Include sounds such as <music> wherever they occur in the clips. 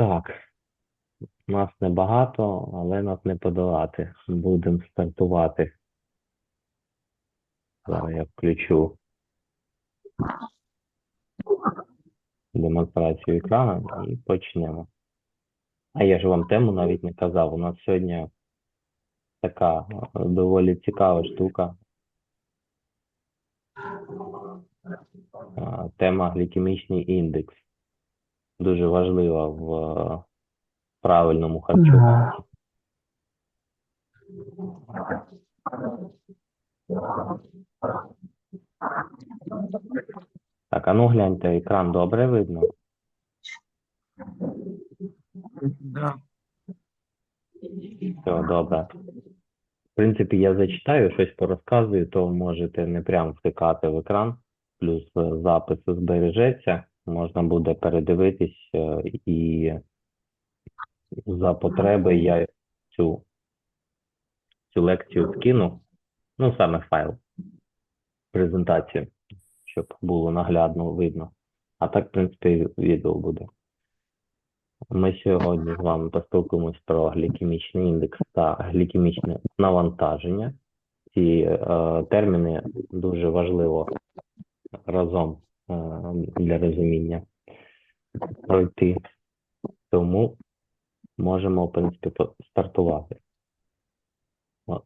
Так, нас небагато, але нас не подолати. Будемо стартувати. Зараз я включу демонстрацію екрану і почнемо. А я ж вам тему навіть не казав. У нас сьогодні така доволі цікава штука. Тема глікемічний індекс. Дуже важлива в е, правильному харчуванні. Так, а ну гляньте, екран добре видно? Да. Все, добре. В принципі, я зачитаю, щось порозказую, то можете не прям втикати в екран, плюс е, запис збережеться, можна буде передивитись е, і за потреби я цю, цю лекцію скину, ну саме файл, презентацію, щоб було наглядно видно. А так, в принципі, відео буде. Ми сьогодні з вами поспілкуємось про глікемічний індекс та глікемічне навантаження. Ці е, терміни дуже важливо разом для розуміння пройти. Тому можемо, в принципі, стартувати. От.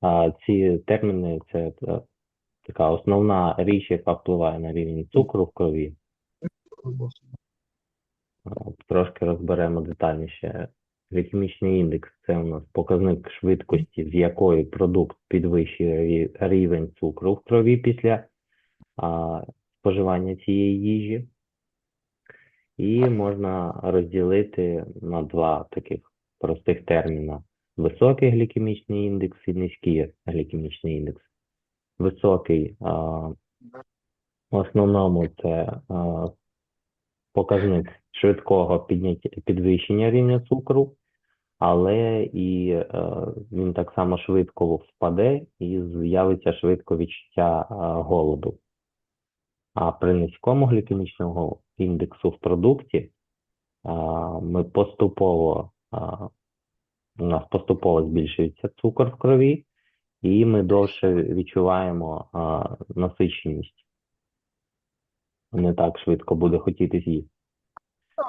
А ці терміни це е, така основна річ, яка впливає на рівень цукру в крові. Трошки розберемо детальніше. Глікемічний індекс це у нас показник швидкості, з якої продукт підвищує рівень цукру в крові після а, споживання цієї їжі. І можна розділити на два таких простих терміна: високий глікемічний індекс і низький глікемічний індекс. Високий а, в основному це а, показник швидкого підняття підвищення рівня цукру, але і е, він так само швидко впаде і з'явиться швидко відчуття е, голоду. А при низькому глікемічному індексу в продукті ми поступово у нас поступово збільшується цукор в крові, і ми довше відчуваємо насиченість. Не так швидко буде хотіти з'їсти.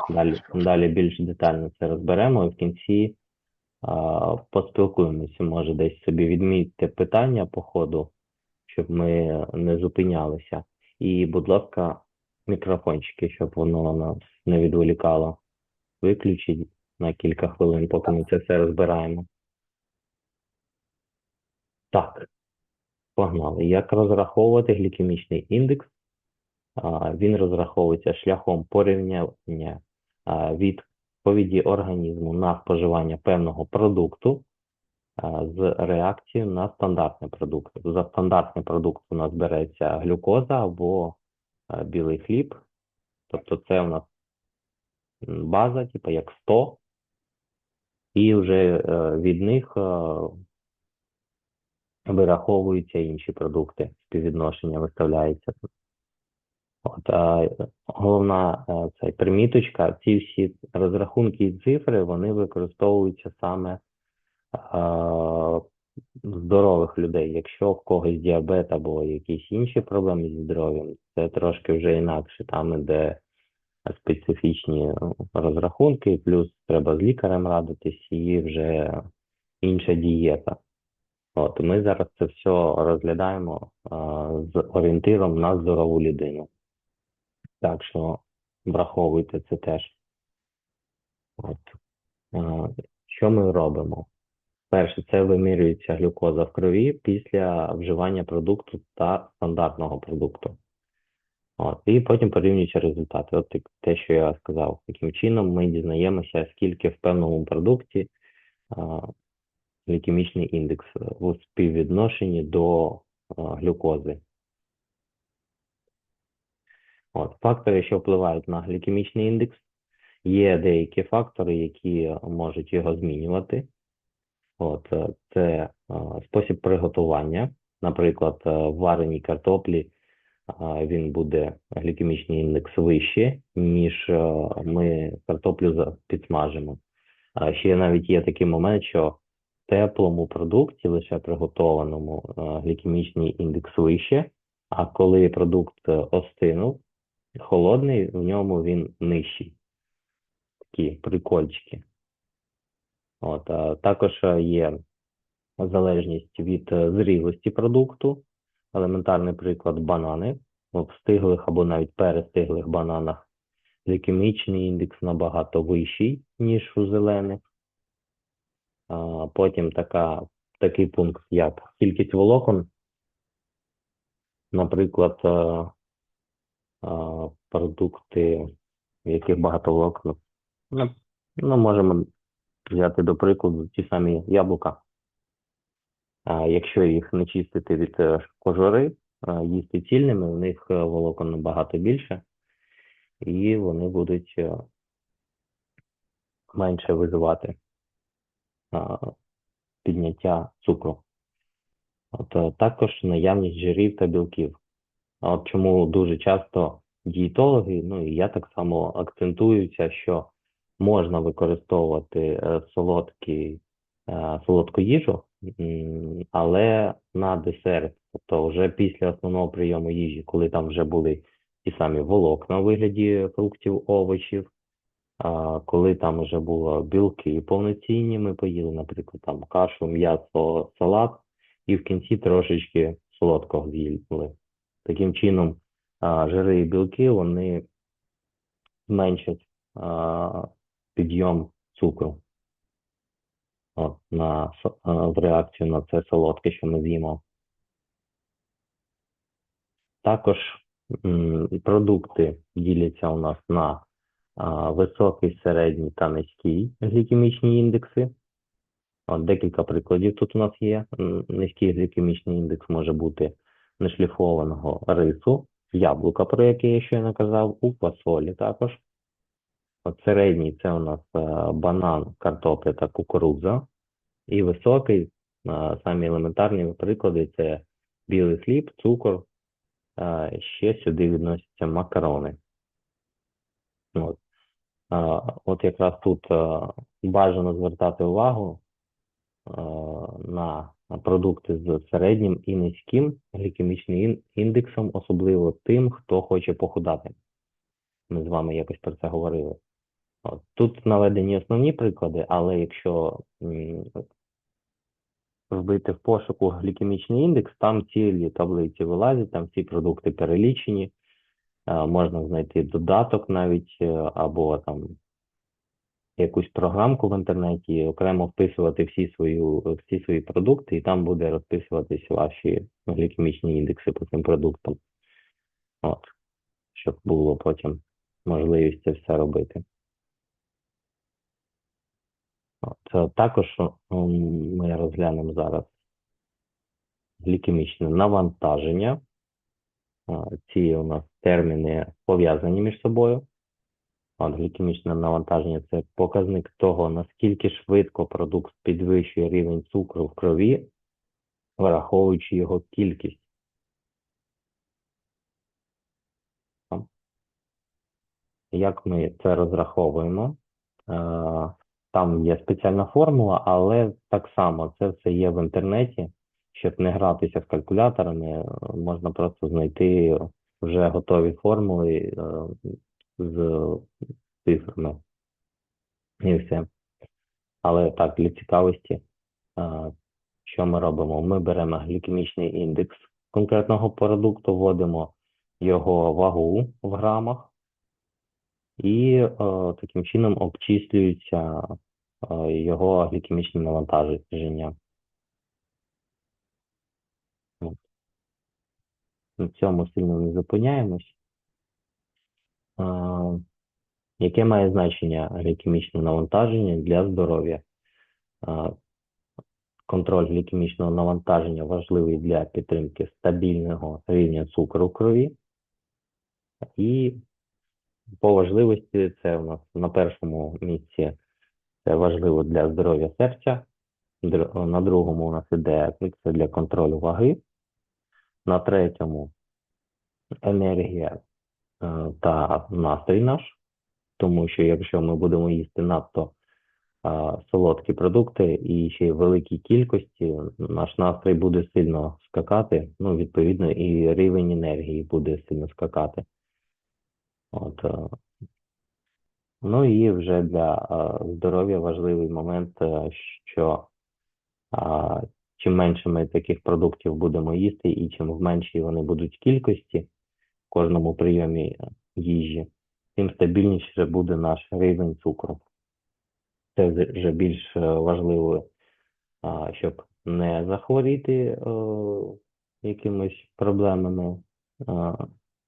Далі, далі більш детально це розберемо і в кінці а, поспілкуємося. Може, десь собі відмітьте питання по ходу, щоб ми не зупинялися. І, будь ласка, мікрофончики, щоб воно нас не відволікало. Виключіть на кілька хвилин, поки ми це все розбираємо. Так, погнали. Як розраховувати глікемічний індекс? Він розраховується шляхом порівняння відповіді організму на споживання певного продукту з реакцією на стандартний продукт. За стандартний продукт у нас береться глюкоза або білий хліб. Тобто це у нас база, типу як 100, і вже е, від них е, вираховуються інші продукти, співвідношення виставляється. От, а, головна е, ця приміточка, ці всі розрахунки і цифри, вони використовуються саме а, здорових людей. Якщо в когось діабет або якісь інші проблеми зі здоров'ям, це трошки вже інакше, там іде специфічні розрахунки, і плюс треба з лікарем радитись і вже інша дієта. От ми зараз це все розглядаємо а, з орієнтиром на здорову людину. Так що враховуйте це теж. От. Е, Що ми робимо? Перше, це вимірюється глюкоза в крові після вживання продукту та стандартного продукту. От. І потім порівнюються результати. От те, що я сказав, таким чином ми дізнаємося, скільки в певному продукті а, індекс у співвідношенні до а, глюкози. От, фактори, що впливають на глікемічний індекс, є деякі фактори, які можуть його змінювати. От, е, це е, спосіб приготування, наприклад, е, в вареній картоплі він буде глікемічний індекс вищий, ніж ми картоплю підсмажимо. Ще навіть є такий момент, що в теплому продукті, лише приготованому, глікемічний індекс вище, а коли продукт остинув, холодний, в ньому він нижчий. Такі прикольчики. От, також е, є залежність від е, зрілості продукту. Елементарний приклад банани. В встиглих або навіть перестиглих бананах глікемічний індекс набагато вищий, ніж у зелених. Потім така, такий пункт, як кількість волокон. Наприклад, е, продукти, в яких багато волокон. Ну, ну, можемо взяти до прикладу ті самі яблука. Якщо їх не чистити від е, кожури, їсти цільними, у них е, волокон набагато більше, і вони будуть е, менше визивати підняття цукру. От, також наявність жирів та білків. От чому дуже часто дієтологи, ну і я так само акцентуюся, що можна використовувати е, солодкі, е, солодку їжу, але на десерт, тобто вже після основного прийому їжі, коли там вже були ті самі волокна у вигляді фруктів, овочів, коли там вже було білки повноцінні, ми поїли, наприклад, там кашу, м'ясо, салат, і в кінці трошечки солодкого з'їли. Таким чином, жири і білки вони зменшать підйом цукру от, на, в реакцію на це солодке, що ми з'їмо. Також м, продукти діляться у нас на а, високий, середній та низький глікемічні індекси. От декілька прикладів тут у нас є. Низький глікемічний індекс може бути нешліфованого рису, яблука, про яке я щойно казав, у фасолі також. Середній це у нас е, банан, картопля та кукурудза. І високий, е, самі елементарні приклади це білий хліб, цукор, е, ще сюди відносяться макарони. От. От якраз тут бажано звертати увагу на продукти з середнім і низьким глікемічним індексом, особливо тим, хто хоче похудати. Ми з вами якось про це говорили. Тут наведені основні приклади, але якщо вбити в пошуку глікемічний індекс, там цілі таблиці вилазять, там всі продукти перелічені. Е, Можна знайти додаток навіть е, або там якусь програмку в інтернеті, окремо вписувати всі свою, всі свої продукти, і там буде розписуватись ваші глікемічні індекси по цим продуктам. От, щоб було потім можливість це все робити. От, е, також ми розглянемо зараз глікемічне навантаження. Ці у нас терміни пов'язані між собою. От, глікемічне навантаження це показник того, наскільки швидко продукт підвищує рівень цукру в крові, враховуючи його кількість. Як ми це розраховуємо? Там є спеціальна формула, але так само це все є в інтернеті. Щоб не гратися з калькуляторами, можна просто знайти вже готові формули е, з цифрами. І все. Але так, для цікавості, е, що ми робимо? Ми беремо глікемічний індекс конкретного продукту, вводимо його вагу в грамах, і е, таким чином обчислюється е, його глікемічне навантаження. На цьому сильно не зупиняємось. Е, яке має значення глікемічне навантаження для здоров'я? Контроль глікемічного навантаження важливий для підтримки стабільного рівня цукру в крові. І по важливості це у нас на першому місці це важливо для здоров'я серця. На другому у нас іде це для контролю ваги. На третьому енергія е, та настрій наш, тому що якщо ми будемо їсти надто солодкі продукти і ще й великій кількості, наш настрій буде сильно скакати, ну, відповідно, і рівень енергії буде сильно скакати. От, е, ну і вже для е, здоров'я важливий момент, е, що а, чим менше ми таких продуктів будемо їсти, і чим в меншій вони будуть кількості в кожному прийомі їжі, тим стабільніше буде наш рівень цукру. Це вже- більш важливо, щоб не захворіти якимись проблемами,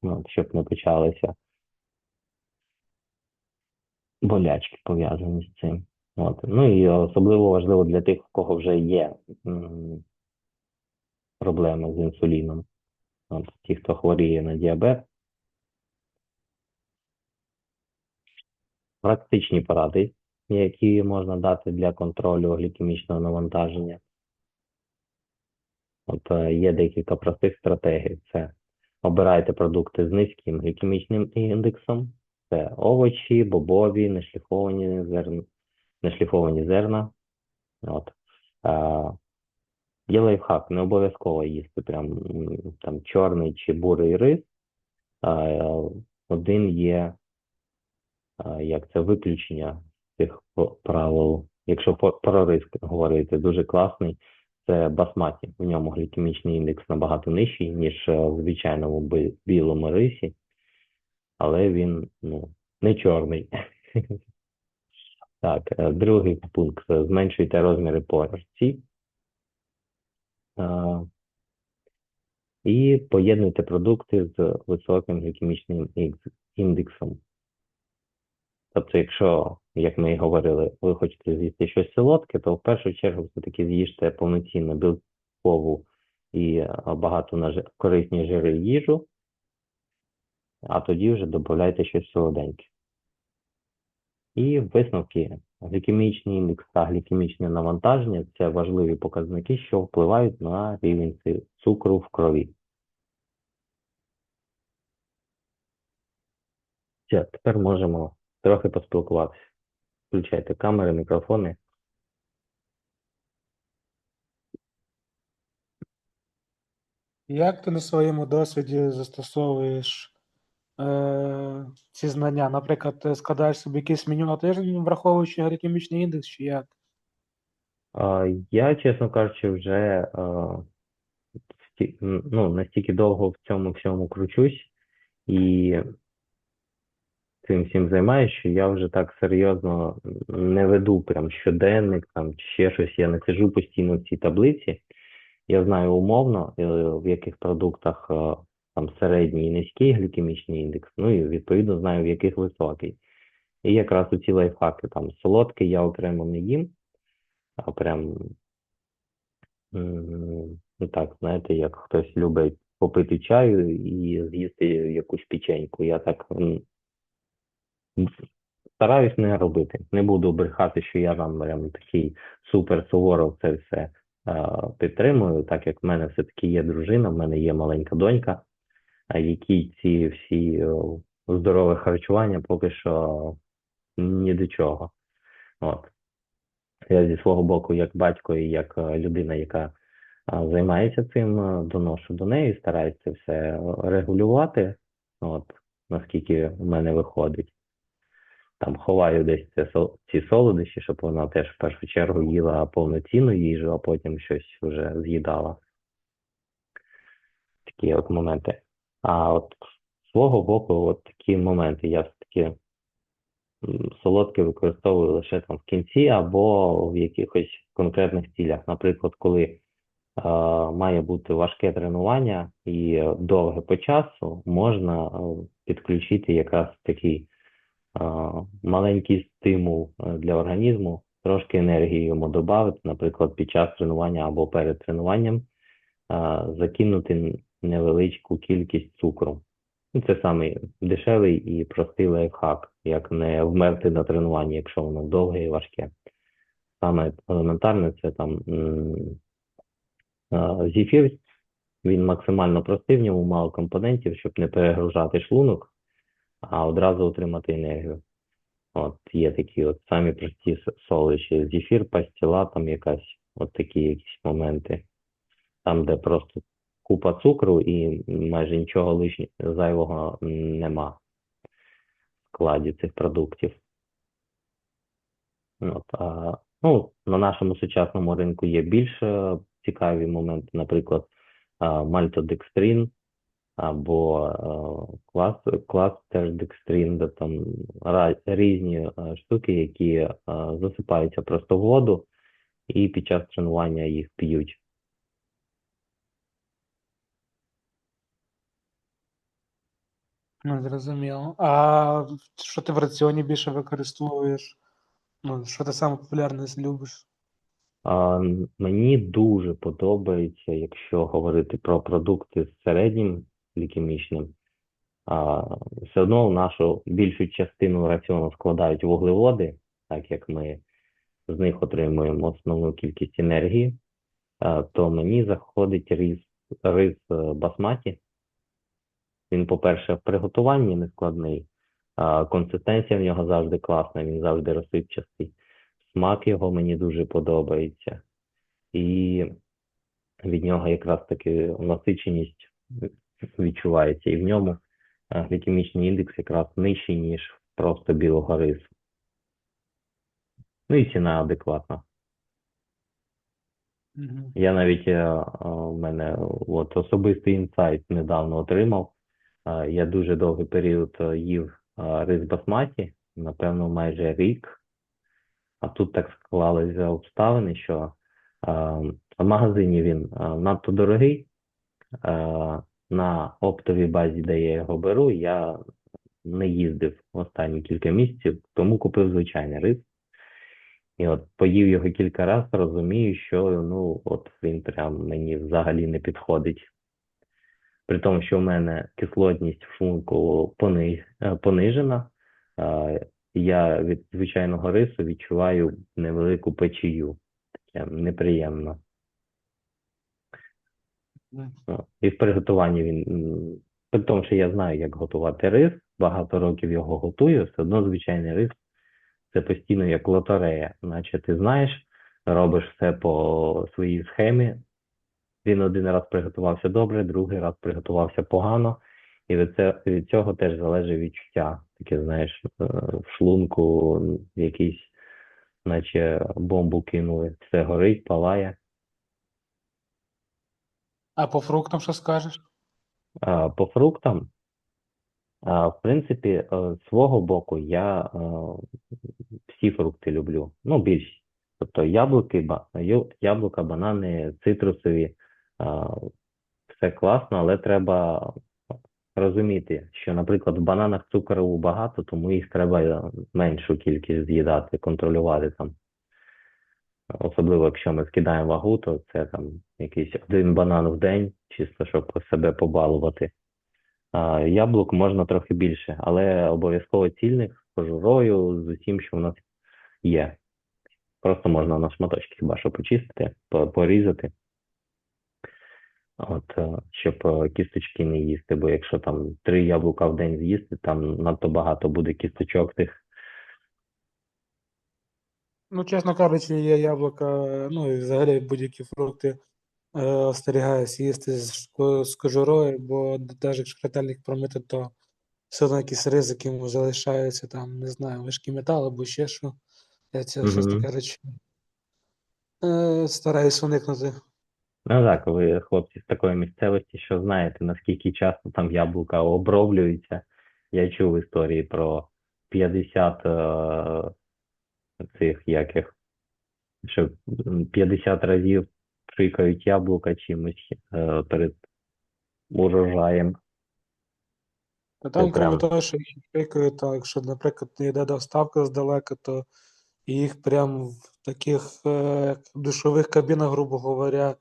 ну, щоб не почалися болячки пов'язані з цим. От. Ну і особливо важливо для тих, у кого вже є проблеми з інсуліном. От, ті, хто хворіє на діабет. Практичні поради, які можна дати для контролю глікемічного навантаження. От е, є декілька простих стратегій. Це обирайте продукти з низьким глікемічним індексом. Це овочі, бобові, нешліфовані зерна, нешліфовані зерна. От. Е, є лайфхак, не обов'язково їсти прям там чорний чи бурий рис. Е, один є, е, як це виключення цих правил. Якщо про рис говорити, дуже класний. Це басматі. В ньому глікемічний індекс набагато нижчий, ніж е, в звичайному білому рисі, але він ну, не чорний. Так, е, другий пункт. Зменшуйте розміри порцій. Е, І поєднуйте продукти з високим глікемічним індексом. Тобто, якщо, як ми і говорили, ви хочете з'їсти щось солодке, то в першу чергу все-таки з'їжте повноцінно білкову і е, багато на корисні жири їжу, а тоді вже додавайте щось солоденьке. І висновки. Глікемічний індекс та глікемічне навантаження це важливі показники, що впливають на рівень цукру в крові. Все, тепер можемо трохи поспілкуватися. Включайте камери, мікрофони. Як ти на своєму досвіді застосовуєш е, ці знання? Наприклад, складаєш собі якесь меню на тиждень, враховуючи глікемічний індекс, чи як? Я, чесно кажучи, вже ну, настільки довго в цьому всьому кручусь і цим всім займаюся, що я вже так серйозно не веду прям щоденник там чи ще щось. Я не сиджу постійно в цій таблиці. Я знаю умовно, е, в яких продуктах там середній і низький глікемічний індекс, ну і відповідно знаю, в яких високий. І якраз у ці лайфхаки там солодкий я окремо не їм, а прям так, знаєте, як хтось любить попити чаю і з'їсти якусь печеньку. Я так стараюсь не робити. Не буду брехати, що я там прям такий супер суворов це все підтримую, так як в мене все-таки є дружина, в мене є маленька донька, якій ці всі е, здорове харчування поки що ні до чого. От. Я зі свого боку, як батько і як е, людина, яка займається цим, е, доношу до неї, стараюся це все е, регулювати, от, наскільки в мене виходить. Там ховаю десь це, ці солодощі, щоб вона теж в першу чергу їла повноцінну їжу, а потім щось вже з'їдала. Такі от моменти. А от з свого боку, от такі моменти я все-таки солодке використовую лише там в кінці або в якихось конкретних цілях. Наприклад, коли е, має бути важке тренування і довге по часу, можна підключити якраз такий е, маленький стимул е, для організму, трошки енергії йому додати, наприклад, під час тренування або перед тренуванням е, закинути невеличку кількість цукру. Ну, Це самий дешевий і простий лайфхак, як не вмерти на тренуванні, якщо воно довге і важке. Саме елементарне це там зефір Він максимально простий, в ньому мало компонентів, щоб не перегружати шлунок, а одразу отримати енергію. От є такі от самі прості солодощі. Зефір, пастіла, там якась, от такі якісь моменти. Там, де просто купа цукру і майже нічого лишнього зайвого нема в складі цих продуктів. От, а, ну, на нашому сучасному ринку є більш е, цікаві моменти, наприклад, мальтодекстрин або е, клас, декстрин, де там різні е, штуки, які засипаються просто в воду, і під час тренування їх п'ють. Ну, зрозуміло. А що ти в раціоні більше використовуєш? Ну, що ти саме популярне любиш? А, Мені дуже подобається, якщо говорити про продукти з середнім глікемічним, а, все одно нашу більшу частину раціону складають вуглеводи, так як ми з них отримуємо основну кількість енергії, а, то мені заходить рис, рис е, басматі. Він, по-перше, в приготуванні не складний, а консистенція в нього завжди класна, він завжди розсипчастий. Смак його мені дуже подобається. І від нього якраз таки насиченість відчувається. І в ньому глікемічний індекс якраз нижчий, ніж просто білого рису. Ну і ціна адекватна. Мгм. Я навіть е, е, мене от особистий інсайт недавно отримав. Я дуже довгий період е, їв рис басматі, напевно, майже рік. А тут так склалися обставини, що е, в магазині він е, надто дорогий. На оптовій базі, де я його беру, я не їздив останні кілька місяців, тому купив звичайний рис. І от поїв його кілька разів, розумію, що ну от він прям мені взагалі не підходить. При тому, що в мене кислотність в шлунку е, понижена, я від звичайного рису відчуваю невелику печію. Таке неприємно. І в приготуванні він, при тому, що я знаю, як готувати рис, багато років його готую, все одно звичайний рис це постійно як лотерея, наче ти знаєш, робиш все по своїй схемі. Він один раз приготувався добре, другий раз приготувався погано, і від, це, від цього теж залежить відчуття. Таке, знаєш, е, в шлунку якийсь, наче бомбу кинули, все горить, палає. А по фруктам що скажеш? А, По фруктам, а, в принципі, е, з свого боку, я е, всі фрукти люблю. Ну, більшість. Тобто яблуки, яблука, банани, цитрусові, а, все класно, але треба розуміти, що, наприклад, в бананах цукру багато, тому їх треба меншу кількість з'їдати, контролювати там. Особливо, якщо ми скидаємо вагу, то це там якийсь один банан в день, чисто щоб себе побалувати. А, яблук можна трохи більше, але обов'язково цільних з кожурою, з усім, що в нас є. Просто можна на шматочки хіба що почистити, порізати. От, е, щоб е, кісточки не їсти, бо якщо там три яблука в день з'їсти, там надто багато буде кісточок тих. Ну, чесно кажучи, я яблука, ну і взагалі будь-які фрукти е, остерігаюсь їсти з, з кожурою, бо навіть якщо ретельно їх промити, то все одно якісь ризики йому залишаються, там, не знаю, важкі метали або ще що. Я це щось Мгм. таке речі е, стараюсь уникнути. Ну так, ви хлопці з такої місцевості, що знаєте, наскільки часто там яблука оброблюються. Я чув історії про 50 е, цих яких, що 50 разів пшикають яблука чимось е, перед урожаєм. Та там, крім того, що їх пікають, так, якщо, наприклад, не йде доставка здалека, то їх прям в таких е, душових кабінах, грубо говоря,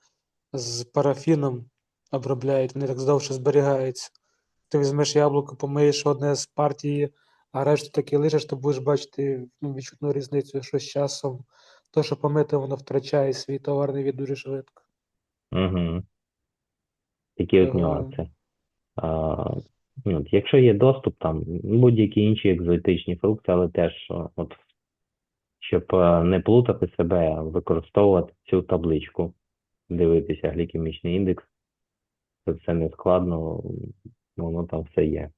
з парафіном обробляють, вони так довше зберігаються. Ти візьмеш яблуко, помиєш одне з партії, а решту таки лишиш, то будеш бачити ну, відчутну різницю, що з часом то, що помите, воно втрачає свій товарний від дуже швидко. Угу. Такі от нюанси. А, ну, якщо є доступ, там будь-які інші екзотичні фрукти, але теж от, щоб е, не плутати себе, використовувати цю табличку, дивитися глікемічний індекс, це все не складно, воно там все є.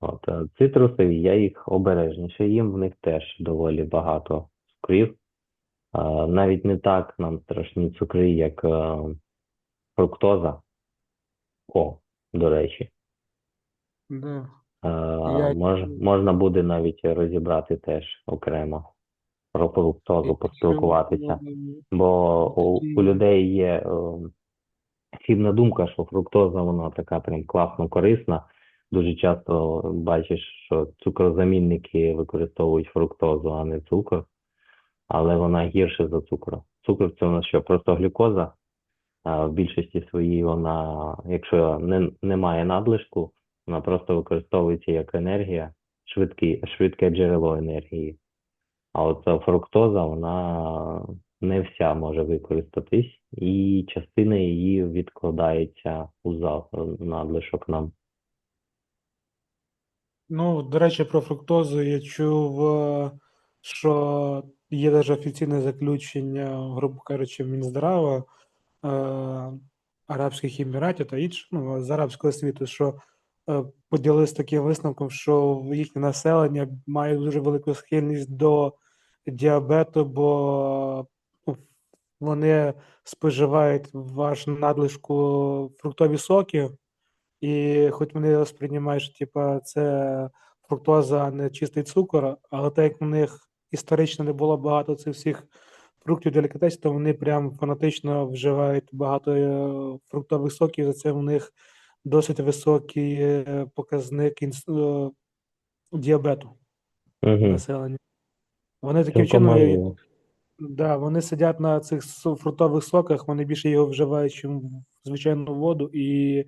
От, е, цитрусові, я їх обережніше їм, в них теж доволі багато цукрів. Навіть не так нам страшні цукри, як е, фруктоза. О, до речі. Да. Е, Я- мож, можна буде навіть розібрати теж окремо про фруктозу, поспілкуватися. Бо у, у людей є е, хибна думка, що фруктоза вона така прям класно корисна. Дуже часто бачиш, що цукрозамінники використовують фруктозу, а не цукор, але вона гірше за цукор. Цукор це у нас що, просто глюкоза. А в більшості своїй вона, якщо не, немає надлишку, вона просто використовується як енергія, швидкий, швидке джерело енергії. А от фруктоза, вона не вся може використатись, і частина її відкладається у зал, надлишок нам. Ну, до речі, про фруктозу я чув, е, що є навіть офіційне заключення, грубо кажучи, Мінздрава, е, Арабських Еміратів та інших, ну, з арабського світу, що е, поділилися таким висновком, що їхнє населення має дуже велику схильність до діабету, бо ну, вони споживають ваш надлишку фруктові соки, і хоч вони сприймають, що типа, це фруктоза, а не чистий цукор, але так як в них історично не було багато цих всіх фруктів делікатесів, то вони прям фанатично вживають багато е, фруктових соків, за це в них досить високий е, показник інс... е, діабету Угу. населення. Вони таким чином, е. Да, вони сидять на цих фруктових соках, вони більше його вживають, в звичайну воду, і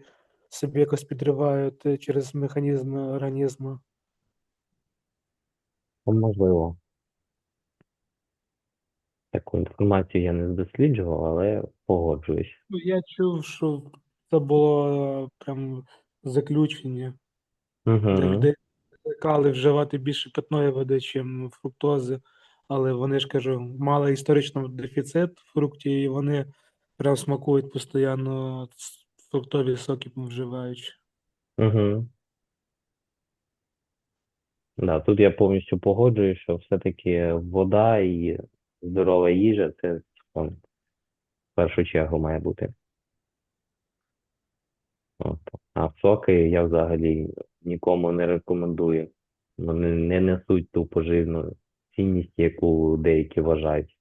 собі якось підривають е, через механізм організму. Можливо. Таку інформацію я не досліджував, але погоджуюсь. Ну, я чув, що це було е, прям заключення, Угу. людей закликали вживати більше питної води, чим фруктози, але вони ж кажу, мали історично дефіцит фруктів, і вони прям смакують постійно фруктові соки вживаючи. Угу. Да, тут я повністю погоджуюсь, що все-таки вода і здорова їжа це ну, в першу чергу має бути. От. А соки я взагалі нікому не рекомендую. Вони не несуть ту поживну цінність, яку деякі вважають.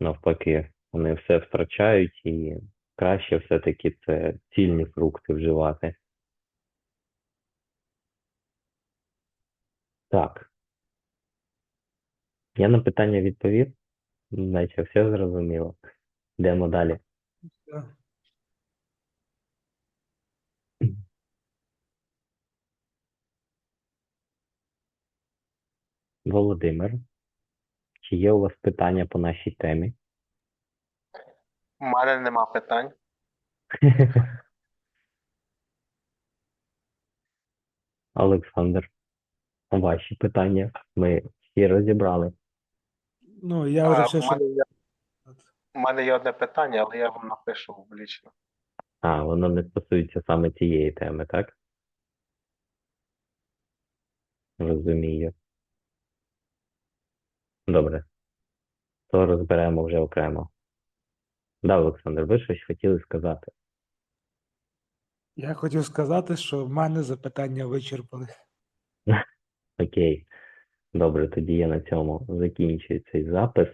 Навпаки, вони все втрачають і краще все-таки це цільні фрукти вживати. Так. Я на питання відповів, наче все зрозуміло. Йдемо далі. Володимир, чи є у вас питання по нашій темі? У мене нема питань. <laughs> Олександр, ваші питання ми всі розібрали. Ну, я вже А, все, що є, у мене є одне питання, але я вам напишу в лічно. А, воно не стосується саме цієї теми, так? Розумію. Добре. То розберемо вже окремо. Да, Олександр, ви щось хотіли сказати? Я хотів сказати, що в мене запитання вичерпали. <laughs> Окей. Добре, тоді я на цьому закінчую цей запис.